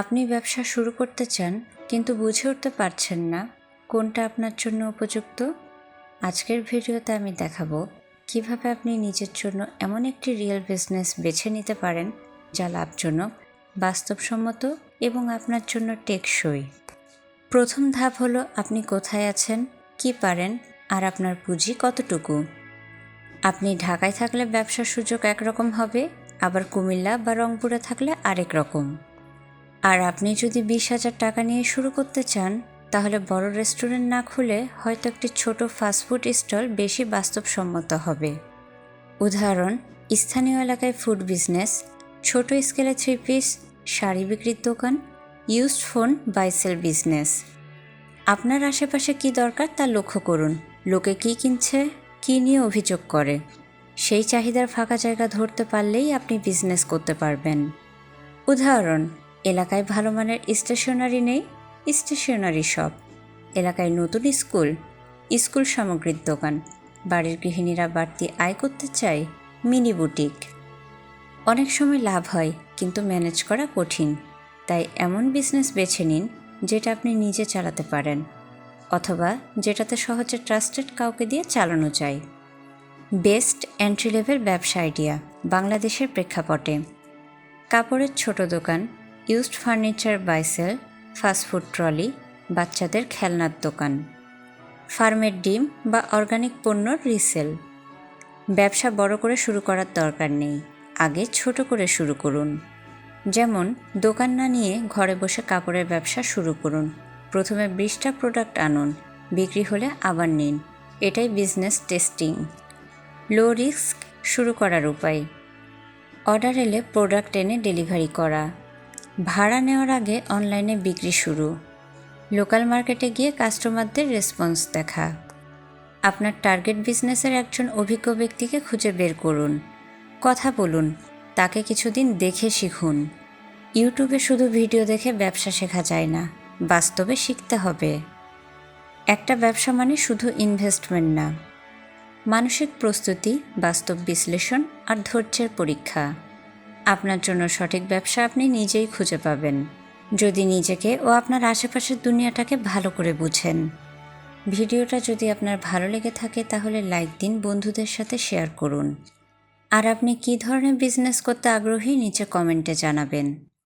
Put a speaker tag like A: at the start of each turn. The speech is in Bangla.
A: আপনি ব্যবসা শুরু করতে চান, কিন্তু বুঝে উঠতে পারছেন না কোনটা আপনার জন্য উপযুক্ত? আজকের ভিডিওতে আমি দেখাবো কীভাবে আপনি নিজের জন্য এমন একটি রিয়েল বিজনেস বেছে নিতে পারেন, যা লাভজনক, বাস্তবসম্মত এবং আপনার জন্য টেকসই। প্রথম ধাপ হলো আপনি কোথায় আছেন, কি পারেন, আর আপনার পুঁজি কতটুকু? আপনি ঢাকায় থাকলে ব্যবসার সুযোগ একরকম হবে, আবার কুমিল্লা বা রংপুরে থাকলে আরেক রকম। আর আপনি যদি বিশ হাজার টাকা নিয়ে শুরু করতে চান, তাহলে বড় রেস্টুরেন্ট না খুলে হয়তো একটি ছোট ফাস্টফুড স্টল বেশি বাস্তবসম্মত হবে। উদাহরণ, স্থানীয় এলাকায় ফুড বিজনেস, ছোট স্কেলে থ্রি পিস, শাড়ি বিক্রির দোকান, ইউজড ফোন, বাইসেল বিজনেস। আপনার আশেপাশে কি দরকার তা লক্ষ্য করুন। লোকে কি কিনছে, কি নিয়ে অভিযোগ করে। সেই চাহিদার ফাঁকা জায়গা ধরতে পারলেই আপনি বিজনেস করতে পারবেন। উদাহরণ এলাকায় ভালো মানের স্টেশনারি নেই, স্টেশনারি শপ। এলাকায় নতুন স্কুল স্কুল সামগ্রীর দোকান। বাড়ির গৃহিণীরা বাড়তি আয় করতে চায় মিনি বুটিক। অনেক সময় লাভ হয়, কিন্তু ম্যানেজ করা কঠিন। তাই এমন বিজনেস বেছে নিন, যেটা আপনি নিজে চালাতে পারেন, অথবা যেটাতে সহজে ট্রাস্টেড কাউকে দিয়ে চালানো যায়। বেস্ট এন্ট্রি লেভেল ব্যবসা আইডিয়া, বাংলাদেশের প্রেক্ষাপটে। কাপড়ের ছোট দোকান used furniture bicycle fast food trolley, বাচ্চাদের খেলনার দোকান। ফার্মের ডিম বা অর্গানিক পণ্যর রিসেল। ব্যবসা বড় করে শুরু করার দরকার নেই, আগে ছোট করে শুরু করুন। যেমন, দোকান না নিয়ে ঘরে বসে কাপড়ের ব্যবসা শুরু করুন। প্রথমে বিশটা প্রোডাক্ট আনুন, বিক্রি হলে আবার নিন। এটাই বিজনেস টেস্টিং। লো রিস্ক শুরু করার উপায়। অর্ডার এলে প্রোডাক্ট এনে ডেলিভারি করা। ভাড়া নেওয়ার আগে অনলাইনে বিক্রি শুরু। লোকাল মার্কেটে গিয়ে কাস্টমারদের রেসপন্স দেখা। আপনার টার্গেট বিজনেসের একজন অভিজ্ঞ ব্যক্তিকে খুঁজে বের করুন। কথা বলুন, তাকে কিছুদিন দেখে শিখুন। ইউটিউবে শুধু ভিডিও দেখে ব্যবসা শেখা যায় না, বাস্তবে শিখতে হবে। একটা ব্যবসা মানে শুধু ইনভেস্টমেন্ট না। মানসিক প্রস্তুতি, বাস্তব বিশ্লেষণ আর ধৈর্যের পরীক্ষা। আপনার জন্য সঠিক ব্যবসা আপনি নিজেই খুঁজে পাবেন। যদি নিজেকে ও আপনার আশেপাশের দুনিয়াটাকে ভালো করে বুঝেন। ভিডিওটা যদি আপনার ভালো লেগে থাকে তাহলে লাইক দিন, বন্ধুদের সাথে শেয়ার করুন। আর আপনি কী ধরনের বিজনেস করতে আগ্রহী, নিচে কমেন্টে জানাবেন।